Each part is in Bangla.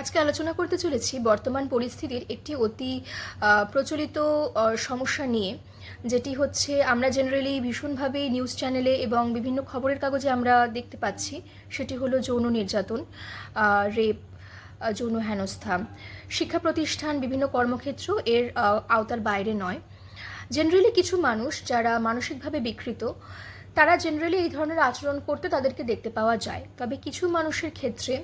আজকে আলোচনা করতে চলেছি বর্তমান পরিস্থিতির একটি অতি প্রচলিত সমস্যা নিয়ে, যেটি হচ্ছে আমরা জেনারেলি ভীষণভাবে নিউজ চ্যানেলে এবং বিভিন্ন খবরের কাগজে আমরা দেখতে পাচ্ছি, সেটি হলো যৌন নির্যাতন রেপ যৌন হেনস্থা। শিক্ষা প্রতিষ্ঠান, বিভিন্ন কর্মক্ষেত্র এর আওতার বাইরে নয়। জেনারেলি কিছু মানুষ যারা মানসিকভাবে বিকৃত তারা জেনারেলি এই ধরনের আচরণ করতে তাদেরকে দেখতে পাওয়া যায়। তবে কিছু মানুষের ক্ষেত্রে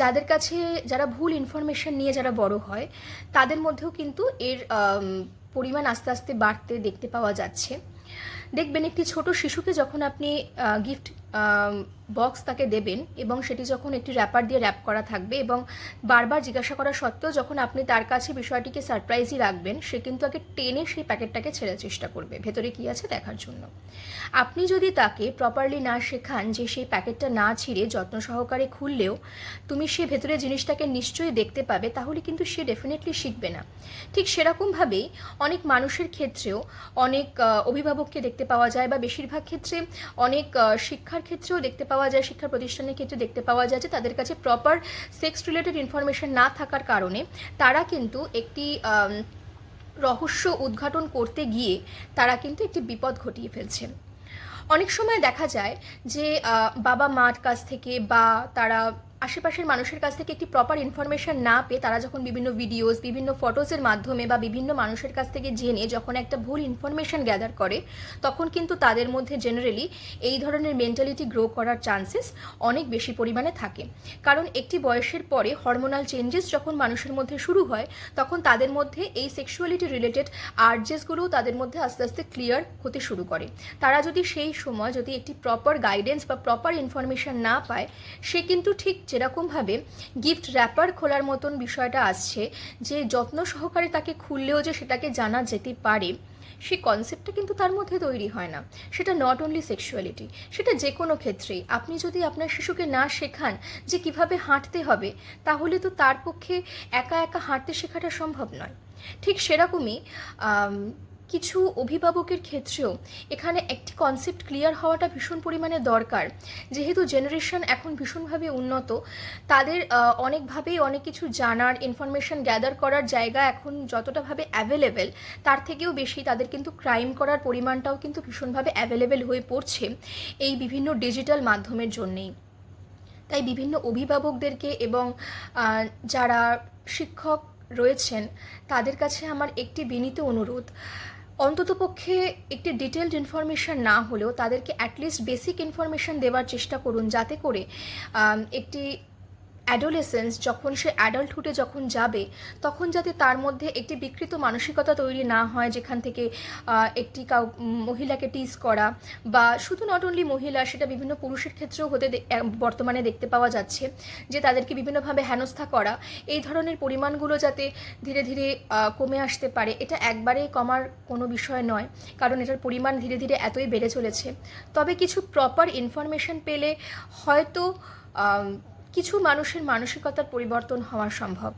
যাদের কাছে যারা ভুল ইনফরমেশন নিয়ে যারা বড় হয়, তাদের মধ্যেও কিন্তু এর পরিমাণ আস্তে আস্তে বাড়তে দেখতে পাওয়া যাচ্ছে। দেখবেন একটি ছোট শিশুকে যখন আপনি গিফট বক্স তাকে দেবেন এবং সেটি যখন একটি র্যাপার দিয়ে র্যাপ করা থাকবে এবং বারবার জিজ্ঞাসা করা সত্ত্বেও যখন আপনি তার কাছে বিষয়টিকে সারপ্রাইজই রাখবেন, সে কিন্তু আগে টেনে সেই প্যাকেটটাকে ছেড়ার চেষ্টা করবে। ভেতরে কী আছে দেখার জন্য। আপনি যদি তাকে প্রপারলি না শেখান যে সেই প্যাকেটটা না ছিঁড়ে যত্ন সহকারে খুললেও তুমি সে ভেতরে জিনিসটাকে নিশ্চয়ই দেখতে পাবে, তাহলে কিন্তু সে ডেফিনেটলি শিখবে না। ঠিক সেরকমভাবেই অনেক মানুষের ক্ষেত্রেও অনেক অভিভাবককে দেখতে পাওয়া যায় বা বেশিরভাগ ক্ষেত্রে অনেক শিক্ষার ক্ষেত্রেও দেখতে পাওয়া যায়, শিক্ষা প্রতিষ্ঠানের ক্ষেত্রে দেখতে পাওয়া যায় যে তাদের কাছে প্রপার সেক্স রিলেটেড ইনফরমেশন না থাকার কারণে তারা কিন্তু একটি রহস্য উদ্ঘাটন করতে গিয়ে তারা কিন্তু একটি বিপদ ঘটিয়ে ফেলছে। অনেক সময় দেখা যায় যে বাবা মার কাছ থেকে বা তারা আশেপাশের মানুষের কাছ থেকে একটি প্রপার ইনফরমেশন না পেয়ে তারা যখন বিভিন্ন ভিডিওস বিভিন্ন ফটোসের মাধ্যমে বা বিভিন্ন মানুষের কাছ থেকে জেনে যখন একটা ভুল ইনফরমেশন গ্যাদার করে, তখন কিন্তু তাদের মধ্যে জেনারেলি এই ধরনের মেন্টালিটি গ্রো করার চান্সেস অনেক বেশি পরিমাণে থাকে। কারণ একটি বয়সের পরে হরমোনাল চেঞ্জেস যখন মানুষের মধ্যে শুরু হয়, তখন তাদের মধ্যে এই সেক্সুয়ালিটি রিলেটেড আর্জেসগুলোও তাদের মধ্যে আস্তে আস্তে ক্লিয়ার হতে শুরু করে। তারা যদি সেই সময় যদি একটি প্রপার গাইডেন্স বা প্রপার ইনফরমেশন না পায়, সে কিন্তু ঠিক যেরকমভাবে গিফট র্যাপার খোলার মতন বিষয়টা আসছে, যে যত্ন সহকারে তাকে খুললেও যে সেটাকে জানা যেতে পারে সেই কনসেপ্টটা কিন্তু তার মধ্যে তৈরি হয় না। সেটা নট অনলি সেক্সুয়ালিটি সেটা যে কোনো ক্ষেত্রেই। আপনি যদি আপনার শিশুকে না শেখান যে কীভাবে হাঁটতে হবে, তাহলে তো তার পক্ষে একা একা হাঁটতে শেখাটা সম্ভব নয়। ঠিক সেরকমই কিছু অভিভাবকের ক্ষেত্রেও এখানে একটি কনসেপ্ট ক্লিয়ার হওয়াটা ভীষণ পরিমাণে দরকার। যেহেতু জেনারেশন এখন ভীষণভাবে উন্নত, তাদের অনেকভাবেই অনেক কিছু জানার ইনফরমেশন গ্যাদার করার জায়গা এখন যতটাভাবে অ্যাভেলেবেল তার থেকেও বেশি তাদের কিন্তু ক্রাইম করার পরিমাণটাও কিন্তু ভীষণভাবে অ্যাভেলেবেল হয়ে পড়ছে এই বিভিন্ন ডিজিটাল মাধ্যমের জন্যেই। তাই বিভিন্ন অভিভাবকদেরকে এবং যারা শিক্ষক রয়েছেন, তাদের কাছে আমার একটি বিনীত অনুরোধ। অন্ততপক্ষে একটি ডিটেলড ইনফরমেশান না হলেও তাদেরকে অ্যাটলিস্ট বেসিক ইনফরমেশান দেওয়ার চেষ্টা করুন যাতে করে একটি অ্যাডোলেসেন্স যখন সে অ্যাডাল্টহুডে যখন যাবে, তখন যাতে তার মধ্যে একটি বিকৃত মানসিকতা তৈরি না হয়, যেখান থেকে একটি কাউ, মহিলাকে টিজ করা বা শুধু নট অনলি মহিলা, সেটা বিভিন্ন পুরুষের ক্ষেত্রেও হতে বর্তমানে দেখতে পাওয়া যাচ্ছে, যে তাদেরকে বিভিন্নভাবে হেনস্থা করা, এই ধরনের পরিমাণগুলো যাতে ধীরে ধীরে কমে আসতে পারে, এটা একবারেই কমার কোনো বিষয় নয়, কারণ এটার পরিমাণ ধীরে ধীরে এতই বেড়ে চলেছে। তবে কিছু প্রপার ইনফরমেশন পেলে হয়তো কিছু মানুষের মানসিকতার পরিবর্তন হওয়া সম্ভব।